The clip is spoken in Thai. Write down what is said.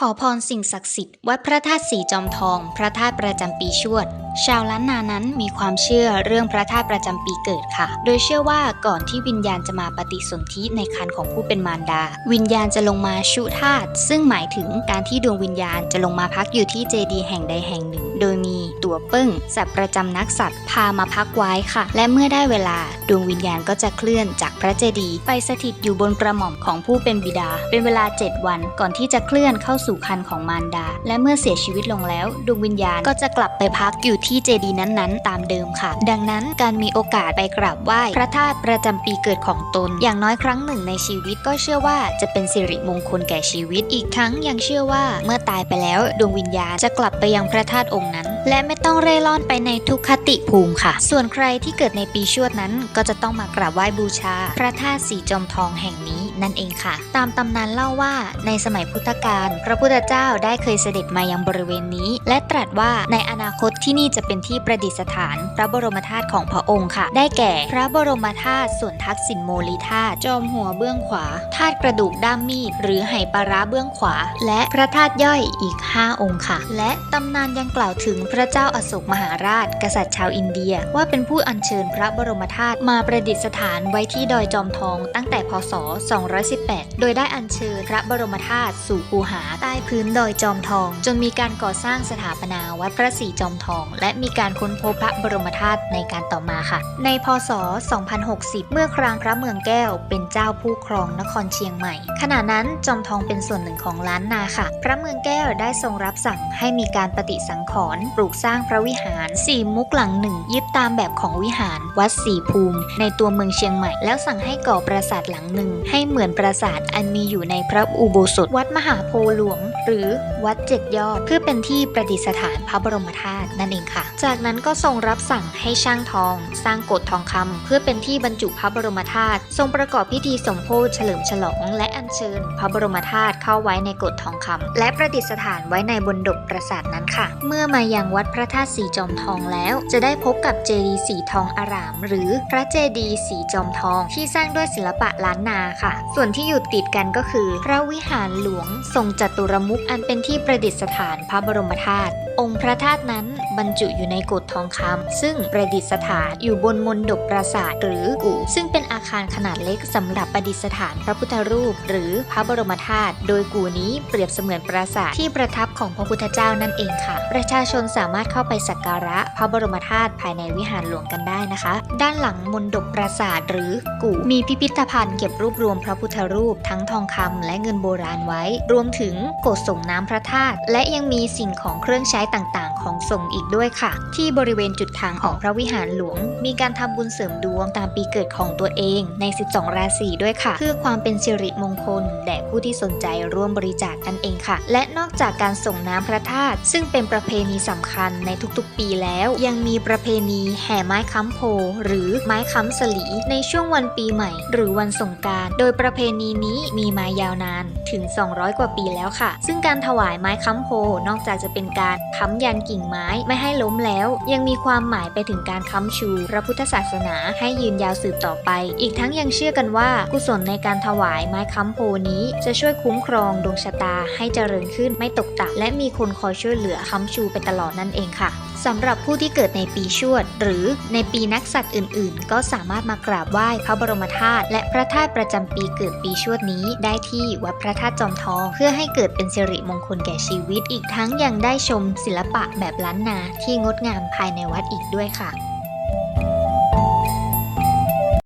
ขอพรสิ่งศักดิ์สิทธิ์วัดพระธาตุสีจอมทอง พระธาตุประจำปีชวด ชาวล้านนานั้นมีความเชื่อเรื่องพระธาตุประจำปีเกิดค่ะ โดยเชื่อว่าก่อนที่วิญญาณจะมาปฏิสนธิในคันของผู้เป็นมารดา วิญญาณจะลงมาชุธาตุซึ่งหมายถึงการที่ดวงวิญญาณจะลงมาพักอยู่ที่เจดีย์แห่งใดแห่งหนึ่ง โดยมีตัวเปิ้งสัตว์ประจำนักสัตว์พามาพักไว้ค่ะ และเมื่อได้เวลาดวงวิญญาณก็จะเคลื่อนจากพระเจดีย์ไปสถิตอยู่บนกระหม่อมของผู้เป็นบิดา เป็นเวลา 7 วันก่อนที่จะเคลื่อนเข้าสู่คันของมารดา และเมื่อเสียชีวิตลงแล้ว ดวงวิญญาณก็จะกลับไปพักอยู่ที่เจดีย์นั้นๆ ตามเดิมค่ะ ดังนั้นการมีโอกาสไปกราบไหว้พระธาตุประจำปีเกิดของตน อย่างน้อยครั้งหนึ่งในชีวิตก็เชื่อว่าจะเป็นสิริมงคลแก่ชีวิต อีกทั้งยังเชื่อว่าเมื่อตายไปแล้วดวงวิญญาณจะกลับไปยังพระธาตุองค์นั้น และไม่ต้องเร่ร่อนไปในทุกขติภูมิค่ะ ส่วนใครที่เกิดในปีชวดนั้น ก็จะต้องมากราบไหว้บูชา พระธาตุสีจอมทองแห่งนี้นั่นเองค่ะ ตามตำนานเล่าว่าในสมัยพุทธกาลพระพุทธเจ้าได้เคยเสด็จมายังบริเวณนี้ และตรัสว่าในอนาคตที่นี่จะเป็นที่ประดิษฐาน พระบรมธาตุของพระองค์ค่ะ ได้แก่พระบรมธาตุส่วนทักษิณโมลีธาตุจอมหัวเบื้องขวาธาตุกระดูกด้ามมีด หรือไหปลาร้าเบื้องขวา และพระธาตุย่อยอีก 5 องค์ค่ะ และตำนานยังกล่าวถึงพระเจ้าอโศกมหาราช กษัตริย์ชาวอินเดีย ว่าเป็นผู้อัญเชิญพระบรมธาตุมาประดิษฐานไว้ที่ดอยจอมทองตั้งแต่พศ 218 โดยได้อัญเชิญพระบรมธาตุสู่ปูหาใต้พื้นดอยจอมทอง จนมีการก่อสร้างสถาปนาวัดพระศรีจอมทอง และมีการค้นพบพระบรมธาตุในการต่อมาค่ะ ในพศ 2060 เมื่อครางพระเมืองแก้ว เป็นเจ้าผู้ครองนครเชียงใหม่ ขณะนั้นจอมทองเป็นส่วนหนึ่งของล้านนาค่ะ พระเมืองแก้วได้ทรงรับสั่งให้มีการปฏิสังขรณ์ปลูกสร้างพระวิหารสี่มุกหลังหนึ่งยึดตามแบบของวิหารวัดสีภูมิ ในตัวเมืองเชียงใหม่ แล้วสั่งให้ก่อปราสาทหลังหนึ่ง ให้เหมือนปราสาทอันมีอยู่ในพระอุโบสถวัดมหาโพหลวง หรือวัดเจ็ดยอด เพื่อเป็นที่ประดิษฐานพระบรมธาตุนั่นเองค่ะ จากนั้นก็ทรงรับสั่งให้ช่างทอง สร้างโกฏทองคำเพื่อเป็นที่บรรจุพระบรมธาตุทรงประกอบพิธีสมโภชเฉลิมฉลอง และอัญเชิญ พระบรมธาตุเข้าไว้ในโกฏทองคำและประดิษฐานไว้ในบนดกปราสาทนั้นค่ะ เมื่อมายังวัดพระธาตุสีจอมทองแล้ว จะได้พบกับเจดีย์สีทองอาราม หรือพระเจดีย์สีจอมทองที่สร้างด้วยศิลปะล้านนาค่ะ ส่วนที่อยู่ติดกันก็คือ พระวิหารหลวงทรงจัตุรมุขอันเป็นที่ประดิษฐานพระบรมธาตุ องค์พระธาตุนั้นบรรจุอยู่ในโกฏทองคำซึ่งประดิษฐานอยู่บนมณฑปปราสาทหรือกู่ซึ่งเป็นอาคารขนาดเล็กสำหรับประดิษฐานพระพุทธรูป หรือพระบรมธาตุโดยกู่นี้เปรียบเสมือนปราสาทที่ประทับของพระพุทธเจ้านั่นเองค่ะ ประชาชนสามารถเข้าไปสักการะพระบรมธาตุภายในวิหารหลวงกันได้นะคะ ด้านหลังมณฑปปราสาทหรือกู่มีพิพิธภัณฑ์เก็บรวบรวมพระพุทธรูปทั้งทองคำและเงินโบราณไว้ รวมถึงโกศส่งน้ำพระธาตุและยังมีสิ่งของเครื่องใช้ต่าง ของส่งอีกด้วยค่ะ ที่บริเวณจุดทางของพระวิหารหลวง มีการทำบุญเสริมดวงตามปีเกิดของตัวเองใน 12 ราศีด้วยค่ะ เพื่อความเป็นสิริมงคลแด่ผู้ที่สนใจร่วมบริจาคกันเองค่ะ และนอกจากการส่งน้ำพระธาตุซึ่งเป็นประเพณีสำคัญในทุกๆ ปีแล้ว ยังมีประเพณีแห่ไม้ค้ำโพหรือไม้ค้ำสลีในช่วงวันปีใหม่ หรือวันสงการ โดยประเพณีนี้มีมายาวนานถึง 200 กว่าปีแล้วค่ะ ซึ่งการถวายไม้ค้ำโพนอกจากจะเป็นการค้ำยันกิ่งไม้ไม่ให้ล้มแล้ว ยังมีความหมายไปถึงการค้ำชูพระพุทธศาสนาให้ยืนยาวสืบต่อไป อีกทั้งยังเชื่อกันว่า กุศลในการถวายไม้ค้ำโพนี้ จะช่วยคุ้มครองดวงชะตาให้เจริญขึ้นไม่ตกต่ำและมีคนคอยช่วยเหลือค้ำชูไปตลอดนั่นเองค่ะสำหรับผู้ที่เกิดในปีชวด หรือในปีนักสัตว์อื่น ๆ ก็สามารถมากราบไหว้พระบรมธาตุและพระธาตุประจำปีเกิดปีชวดนี้ ได้ที่วัดพระธาตุจอมทอง เพื่อให้เกิดเป็นสิริมงคลแก่ชีวิตอีกทั้งยังได้ชมศิลปะแบบแบบล้านนาที่งดงามภายในวัดอีกด้วยค่ะ